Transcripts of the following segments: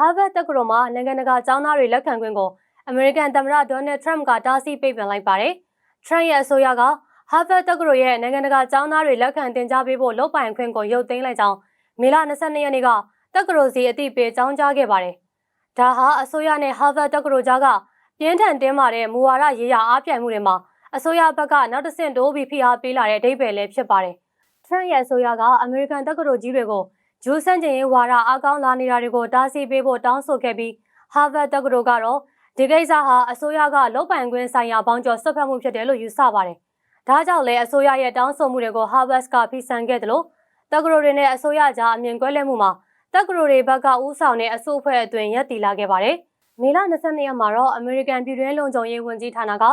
Harvard တက္ကသိုလ်မှာနိုင်ငံတကာကျောင်းသားတွေလက်ခံခွင့်ကိုအမေရိကန်သမ္မတဒေါ်နယ်ထရမ့်ကတားဆီးပိတ်ပင်လိုက်ပါတယ်။ Trump ရဲ့အဆိုအရက Harvard တက္ကသိုလ်ရဲ့နိုင်ငံတကာကျောင်းသားတွေလက်ခံတင် जा ပေးဖို့လုပ်ပိုင်ခွင့်ကိုရုပ်သိမ်းလိုက်ကြောင်းမေလ22ရက်နေ့ကတက္ကသိုလ်စီအသိပေးကြောင်းကြားခဲ့ပါတယ်။ဒါဟာအစိုးရနဲ့ Harvard တက္ကသိုလ်ကြားကပြင်းထန်တင်းမာတဲ့မူဝါဒရေးရာအားပြိုင်မှုတွေမှာအစိုးရဘက်ကနောက်တစ်ဆင့်တိုးပြီးဖိအားပေးလာတဲ့အဓိပ္ပာယ်လည်းဖြစ်ပါတယ်။ Trump ရဲ့အဆိုအရကအမေရိကန်တက္ကသိုလ်ကြီးတွေကို ဂျူးဆန့်ကျင်ရေးဝါဒအားကောင်းလာနေတာတွေကိုတားဆီးပေးဖို့တောင်းဆိုခဲ့ပြီး Harvard တက္ကသိုလ်ကတော့ဒီကိစ္စဟာအစိုးရကလုတ်ပိုင်ခွင့်ဆိုင်ရာပေါင်းကျော်ဆွတ်ဖက်မှုဖြစ်တယ်လို့ယူဆပါတယ်။ဒါကြောင့်လည်းအစိုးရရဲ့တောင်းဆိုမှုတွေကို Harvard ကဖိဆန်ခဲ့တယ်လို့တက္ကသိုလ်တွေနဲ့အစိုးရကြားအမြင်ကွဲလွဲမှုမှာတက္ကသိုလ်တွေဘက်ကဥဆောင်တဲ့အစိုးအဖွဲ့အတွင်းရပ်တည်လာခဲ့ပါတယ်။မေလ22ရက်မှာတော့အမေရိကန်ပြည်တွင်းလုံခြုံရေးဝန်ကြီးဌာနက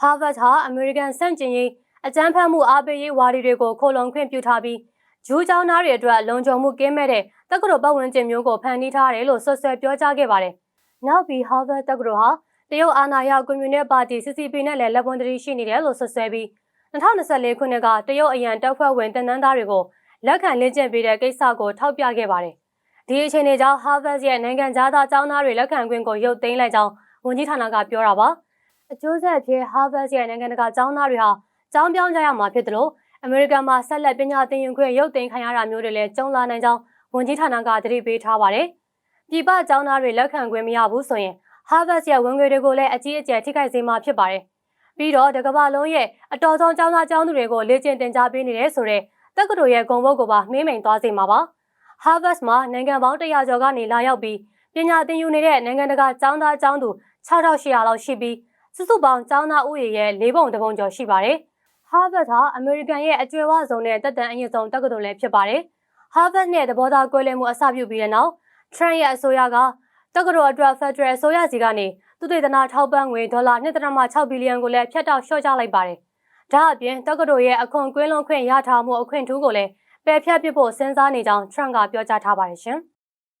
Harvard ဟာအမေရိကန်စန့်ကျင်ရေးအကြမ်းဖက်မှုအားပေးရေးဝါဒီတွေကိုခိုလုံခွင့်ပြုထားပြီး ဂျူးကျောင်းသားတွေအတွက်လုံခြုံမှုကင်းမဲ့တဲ့တက္ကသိုလ်ပတ်ဝန်းကျင်မျိုးကိုဖန်တီးထားတယ်လို့ဆွဆွဲပြောကြားခဲ့ပါတယ်။နောက်ပြီး Harvard တက္ကသိုလ်ဟာတရုတ်အာဏာရကွန်မြူနစ်ပါတီ CCP နဲ့လည်းလက်ပွန်တရီရှိနေတယ်လို့ဆွဆွဲပြီး2024ခုနှစ်ကတရုတ်အရန်တပ်ဖွဲ့ဝင်တင်နန်းသားတွေကိုလက်ခံလင့်ကျင့်ပေးတဲ့ကိစ္စကိုထောက်ပြခဲ့ပါတယ်။ဒီအခြေအနေကြောင့် Harvard ရဲ့နိုင်ငံသားကျောင်းသားတွေလက်ခံခွင့်ကိုရုပ်သိမ်းလိုက်ကြောင်းဝန်ကြီးဌာနကပြောတာပါ။အကျိုးဆက်ဖြစ် Harvard ရဲ့နိုင်ငံတကာကျောင်းသားတွေဟာကျောင်းပြောင်းကြရမှာဖြစ်တယ်လို့ အမေရိကန်မှာဆက်လက်ပညာသင်ယူခွင့်ရုပ်သိမ်းခံရတာမျိုးတွေလည်းကြုံလာနိုင်ကြောင်းဝန်ကြီးဌာနကသတိပေးထားပါတယ်။ပြည်ပကျောင်းသားတွေလက်ခံခွင့်မရဘူးဆိုရင် Harvard ရဲ့ဝန်ငွေတွေကိုလည်းအကြီးအကျယ်ထိခိုက်စေမှာဖြစ်ပါတယ်။ပြီးတော့တကမ္ဘာလုံးရဲ့အတော်ဆုံးကျောင်းသားကျောင်းသူတွေကိုလေ့ကျင့်သင်ကြားပေးနေတယ်ဆိုတဲ့တက္ကသိုလ်ရဲ့ဂုဏ်ပုဒ်ကိုပါမှေးမိန်သွားစေမှာပါ။ Harvard မှာနိုင်ငံပေါင်း100ကျော်ကနေလာရောက်ပြီးပညာသင်ယူနေတဲ့နိုင်ငံတကာကျောင်းသားကျောင်းသူ6800လောက်ရှိပြီးစုစုပေါင်းကျောင်းသားဥယျာဉ်ရဲ့၄ပုံတပုံကျော်ရှိပါတယ်။ Harvard ဟာအမေရိကန်ရဲ့အကျွယ်ဝဆုံးနဲ့တက်တန်အရင်ဆုံးတက္ကသိုလ်လည်းဖြစ်ပါတယ်။ Harvard နဲ့သဘောထားကွဲလွဲမှုအစပြုပြီးတဲ့နောက် Trump ရဲ့အဆိုအရကတက္ကသိုလ်အတွက် Federal အစိုးရစီကနေသူတေသနာထောက်ပံ့ငွေဒေါ်လာ1.6ဘီလီယံကိုလည်းဖြတ်တောက်လျှော့ချလိုက်ပါတယ်။ဒါအပြင်တက္ကသိုလ်ရဲ့အခွန်ကွင်းလုံးခွင့်ရထားမှုအခွင့်ထူးကိုလည်းပယ်ဖျက်ပစ်ဖို့စဉ်းစားနေကြောင်း Trump ကပြောကြားထားပါတယ်ရှင်။